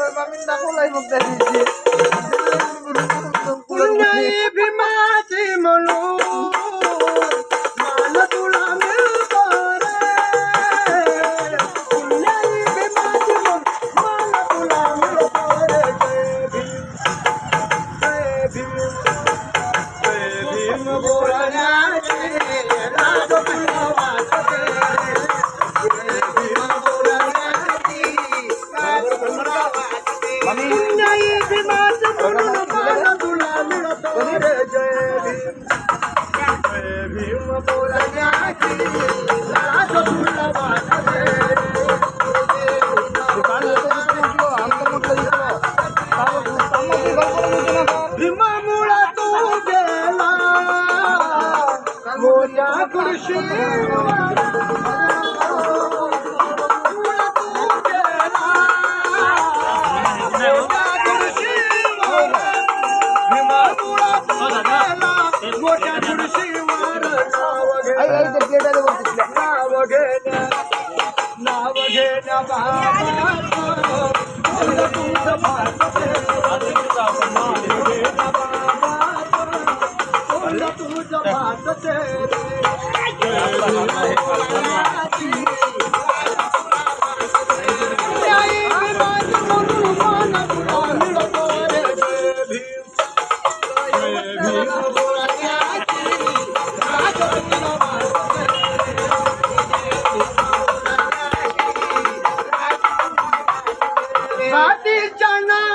Mamaminda ko lang magdadidi. Kunay bimati malu. Baby, baby, baby, baby, baby, يا كرشي Thank you.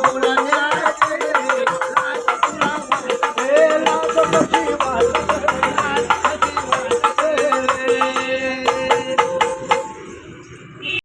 Quli